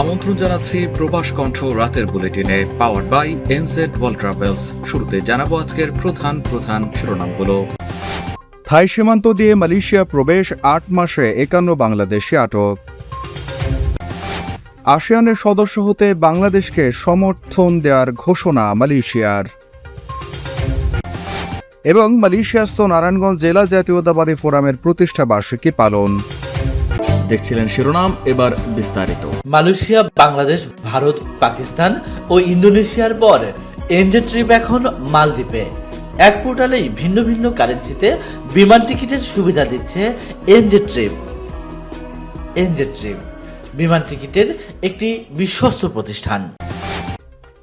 আমন্ত্রণ জানাচ্ছি প্রবাস কণ্ঠ রাতের বুলেটিনে power by NZ world travels শুরুতে জানাব আজকের প্রধান প্রধান শিরোনামগুলো। থাই সীমান্ত দিয়ে মালয়েশিয়া প্রবেশ আট মাসে একান্ন বাংলাদেশি আটক। আসিয়ানের সদস্য হতে বাংলাদেশকে সমর্থন দেওয়ার ঘোষণা মালয়েশিয়ার। এবং মালয়েশিয়াস্থ নারায়ণগঞ্জ জেলা জাতীয়তাবাদী ফোরামের প্রতিষ্ঠা বার্ষিকী পালন। দেখছিলেন শিরোনাম এবার বিস্তারিত। মালয়েশিয়া বাংলাদেশ ভারত পাকিস্তান ও ইন্দোনেশিয়ার পর এনজে ট্রিপ এখন মালদ্বীপে। এক পোর্টালেই ভিন্ন ভিন্ন কারেন্সিতে বিমান টিকিটের সুবিধা দিচ্ছে এনজে ট্রিপ। এনজে ট্রিপ বিমান টিকিটের একটি বিশ্বস্ত প্রতিষ্ঠান।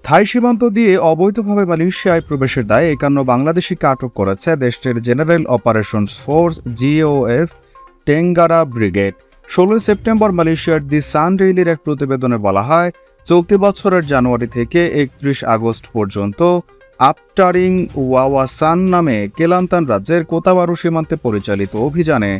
থাই সীমান্ত দিয়ে অবৈধভাবে মালয়েশিয়ায় প্রবেশের দায়ে একান্ন বাংলাদেশিকে আটক করেছে দেশটির general operations force GOF Tenggara brigade. ষোলোই সেপ্টেম্বর মালয়েশিয়ার দি সান ডেইলির এক প্রতিবেদনে বলা হয়, চলতি বছরের জানুয়ারি থেকে একত্রিশ আগস্ট পর্যন্ত আপটারিং ওয়াওয়াসান নামে কেলান্তান রাজ্যের কোতাবারু সীমান্তে পরিচালিত অভিযানে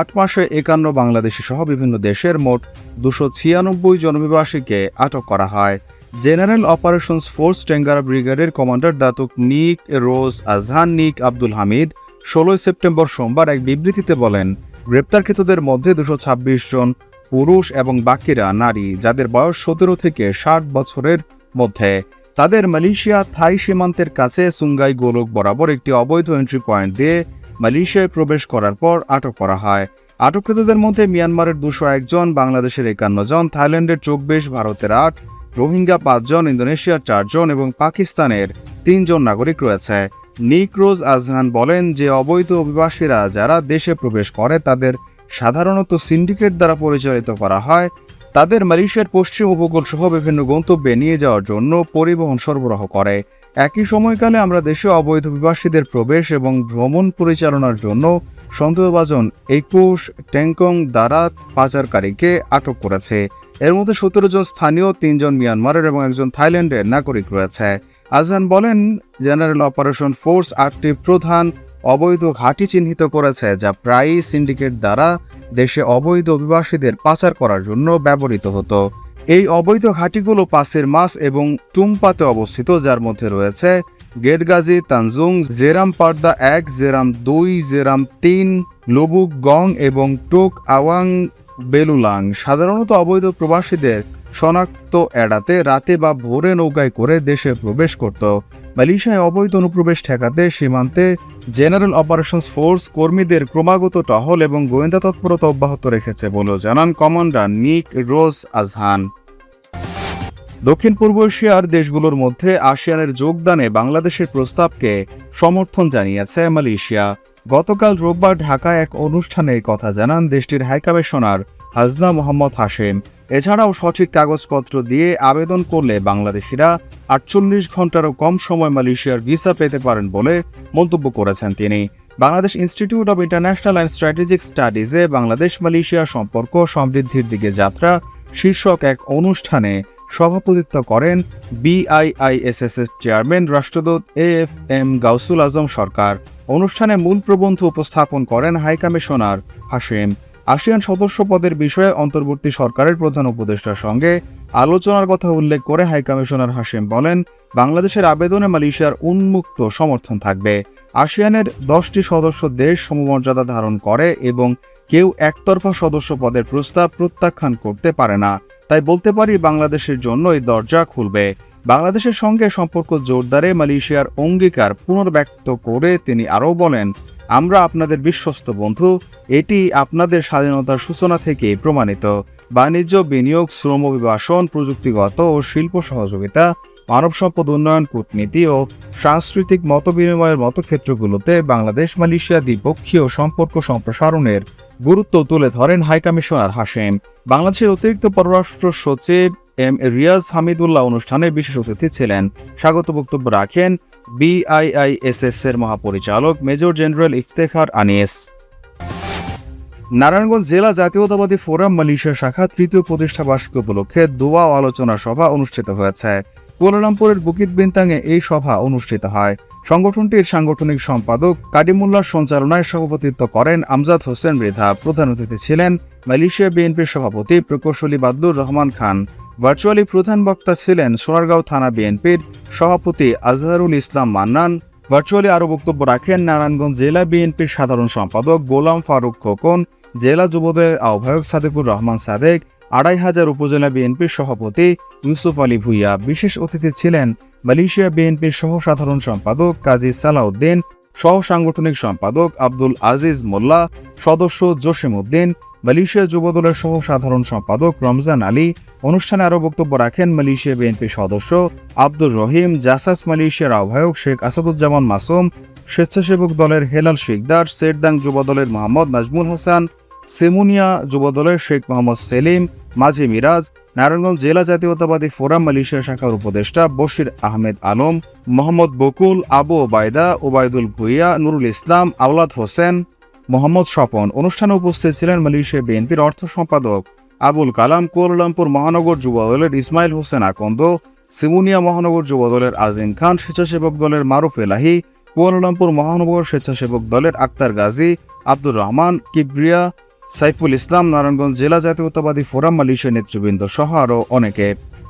আট মাসে একান্ন বাংলাদেশি সহ বিভিন্ন দেশের মোট দুশো ছিয়ানব্বই জনবিবাসীকে আটক করা হয়। জেনারেল অপারেশনস ফোর্স টেঙ্গারা ব্রিগেডের কমান্ডার দাতুক নিক, রোজ আজহান, নিক আব্দুল হামিদ ষোলোই সেপ্টেম্বর সোমবার এক বিবৃতিতে বলেন গ্রেপ্তারকৃতদের মধ্যে দুশো ছাব্বিশ জন পুরুষ এবং বাকিরা নারী, যাদের বয়স সতেরো থেকে ষাট বছরের মধ্যে। তাদের মালয়েশিয়া থাই সীমান্তের কাছে সুঙ্গাই গোলক বরাবর একটি অবৈধ এন্ট্রি পয়েন্ট দিয়ে মালয়েশিয়ায় প্রবেশ করার পর আটক করা হয়। আটককৃতদের মধ্যে মিয়ানমারের দুশো একজন বাংলাদেশের একান্ন জন, থাইল্যান্ডের চব্বিশ, ভারতের আট, রোহিঙ্গা পাঁচজন ইন্দোনেশিয়ার চারজন এবং পাকিস্তানের তিনজন নাগরিক রয়েছে। নিক রোজ আজহান বলেন যে অবৈধ অভিবাসীরা যারা দেশে প্রবেশ করে, তাদের সাধারণত সিন্ডিকেট দ্বারা পরিচালিত করা হয়। তাদের মালয়েশিয়ার পশ্চিম উপকূল সহ বিভিন্ন গন্তব্যে নিয়ে যাওয়ার জন্য পরিবহন সরবরাহ করে। একই সময়কালে আমরা দেশে অবৈধ অভিবাসীদের প্রবেশ এবং ভ্রমণ পরিচালনার জন্য সন্দেহভাজন একুশ ট্যাংকং দ্বারা পাচারকারীকে আটক করেছে। এর মধ্যে সতেরো জন স্থানীয়, তিনজন মিয়ানমারের এবং একজন থাইল্যান্ডের নাগরিক রয়েছে। আজহান বলেন জেনারেল অপারেশন ফোর্স আটটি প্রধান অবৈধ ঘাঁটি চিহ্নিত করেছে, যা প্রায়ই সিন্ডিকেট দ্বারা দেশে অবৈধ অভিবাসীদের পাচার করার জন্য ব্যবহৃত হতো। এই অবৈধ ঘাঁটিগুলো পাশের মাস এবং টুমপাতে অবস্থিত, যার মধ্যে রয়েছে গেটগাজি তানজুং, জেরাম পার্দা এক, জেরাম দুই, জেরাম তিন, লবুক গং এবং টোক আওয়াং বেলুলাং। সাধারণত অবৈধ প্রবাসীদের শনাক্ত এড়াতে রাতে বা ভোরে নৌকায় করে দেশে প্রবেশ করত। মালয়েশিয়ায় অবৈধ অনুপ্রবেশ ঠেকাতে সীমান্তে জেনারেল অপারেশনস ফোর্স কর্মীদের ক্রমাগত টহল এবং গোয়েন্দা তৎপরতা অব্যাহত রেখেছে বলেও জানান কমান্ডার নিক রোজ আজহান। দক্ষিণ পূর্ব এশিয়ার দেশগুলোর মধ্যে আসিয়ানের যোগদানে বাংলাদেশের প্রস্তাবকে সমর্থন জানিয়েছে মালয়েশিয়া। গতকাল রোববার ঢাকায় এক অনুষ্ঠানে কথা জানান দেশটির হাইকমিশনার হাজনা মোহাম্মদ হাশেম। এছাড়াও সঠিক কাগজপত্র দিয়ে আবেদন করলে বাংলাদেশিরা আটচল্লিশ ঘন্টারও কম সময় মালয়েশিয়ার ভিসা পেতে পারেন বলে মন্তব্য করেছেন তিনি। Bangladesh institute of international and strategic স্টাডিজে Bangladesh Malaysia সম্পর্ক সমৃদ্ধির দিকে যাত্রা শীর্ষক এক অনুষ্ঠানে সভাপতিত্ব করেন বিআইআইএসএস এর চেয়ারম্যান রাষ্ট্রদূত এ এফ এম গাউসুল আজম সরকার। অনুষ্ঠানে মূল প্রবন্ধ উপস্থাপন করেন হাইকমিশনার হাসিম আসিয়ান সদস্য পদের বিষয়ে অন্তর্বর্তী সরকারের প্রধান উপদেষ্টার সঙ্গে আলোচনার কথা উল্লেখ করে হাইকমিশনার হাসিম বলেন, বাংলাদেশের আবেদনে মালয়েশিয়ার উন্মুক্ত সমর্থন থাকবে। আসিয়ানের দশটি সদস্য দেশ সমমর্যাদা ধারণ করে এবং কেউ একতরফা সদস্য পদের প্রস্তাব প্রত্যাখ্যান করতে পারে না। তাই বলতে পারি বাংলাদেশের জন্য এই দরজা খুলবে। বাংলাদেশের সঙ্গে সম্পর্ক জোরদারে মালয়েশিয়ার অঙ্গীকার পুনর্ব্যক্ত করে তিনি আরও বলেন, আমরা আপনাদের বিশ্বস্ত বন্ধু এটি আপনাদের স্বাধীনতার সূচনা থেকে প্রমাণিত। বাণিজ্য, বিনিয়োগ, শ্রম অভিবাসন, প্রযুক্তিগত ও শিল্প সহযোগিতা, মানব সম্পদ উন্নয়ন, কূটনীতি ও সাংস্কৃতিক মতবিনিময়ের মতো ক্ষেত্রগুলোতে বাংলাদেশ, মালয়েশিয়া দ্বিপক্ষীয় সম্পর্ক সম্প্রসারণের গুরুত্ব তুলে ধরেন হাইকমিশনার হাশেম। বাংলাদেশের অতিরিক্ত পররাষ্ট্র সচিব এম রিয়াজ হামিদুল্লাহ অনুষ্ঠানে বিশেষ অতিথি ছিলেন। স্বাগত বক্তব্য রাখেন বিআইআইএসএস এর মহাপরিচালক মেজর জেনারেল ইফতেখার আনিয়েস নারায়ণগঞ্জ জেলা জাতীয়তাবাদী ফোরাম মালয়েশিয়া শাখা তৃতীয় প্রতিষ্ঠা বার্ষিকী উপলক্ষে দোয়া আলোচনা সভা অনুষ্ঠিত হয়েছে। কুয়ালালামপুরের বুকিত বিন্তাঙে এই সভা অনুষ্ঠিত হয়। সংগঠনটির সাংগঠনিক সম্পাদক কাডিমুল্লার সঞ্চালনায় সভাপতিত্ব করেন আমজাদ হোসেন মৃধা প্রধান অতিথি ছিলেন মালয়েশিয়া বিএনপির সভাপতি প্রকৌশলী বাদলুর রহমান খান। ভার্চুয়ালি প্রধান বক্তা ছিলেন সোনারগাঁও থানা বিএনপির সভাপতি আজহারুল ইসলাম মান্নান ভার্চুয়ালি আরও বক্তব্য রাখেন নারায়ণগঞ্জ জেলা বিএনপির সাধারণ সম্পাদক গোলাম ফারুক খোকন, জেলা যুবদের আহ্বায়ক সাদেকুর রহমান সাদেক, আড়াই হাজার উপজেলা বিএনপির সভাপতি ইউসুফ আলী ভুইয়া, বিশেষ অতিথি ছিলেন মালয়েশিয়া বিএনপির সহ সাধারণ সম্পাদক কাজী সালাউদ্দিন সহ সাংগঠনিক সম্পাদক আব্দুল আজিজ মোল্লা, সদস্য জসিম উদ্দিন মালয়েশিয়া যুবদলের সহ সাধারণ সম্পাদক রমজান আলী, অনুষ্ঠানে আরও বক্তব্য রাখেন মালয়েশিয়া বিএনপির সদস্য আব্দুর রহিম, জাসাস মালয়েশিয়ার আহ্বায়ক শেখ আসাদুজ্জামান মাসুম, স্বেচ্ছাসেবক দলের হেলাল শিকদার, সেরদাং যুবদলের মোহাম্মদ নাজমুল হাসান, সেমুনিয়া যুবদলের শেখ মোহাম্মদ সেলিম মাঝি মিরাজ, নারায়ণগঞ্জ জেলা জাতীয়তাবাদী ফোরাম মালয়েশিয়া শাখার উপদেষ্টা বশির আহমেদ আলম, মোহাম্মদ বকুল, আবু ওবায়দা, ওবায়দুল ভুইয়া, নুরুল ইসলাম, আওলাদ হোসেন, মোহাম্মদ স্বপন। অনুষ্ঠানে উপস্থিত ছিলেন মালয়েশিয়া বিএনপির অর্থ সম্পাদক আবুল কালাম, কুয়ালালামপুর মহানগর যুবদলের ইসমাইল হোসেন আকন্দ, সিমুনিয়া মহানগর যুবদলের আজিম খান, স্বেচ্ছাসেবক দলের মারুফ এলাহি, কুয়ালালামপুর মহানগর স্বেচ্ছাসেবক দলের আক্তার গাজী, আব্দুর রহমান, কিবরিয়া সাইফুল ইসলাম নারায়ণগঞ্জ জেলা জাতীয়তাবাদী ফোরাম মালয়েশিয়া নেতৃবৃন্দ সহ আরও অনেকে।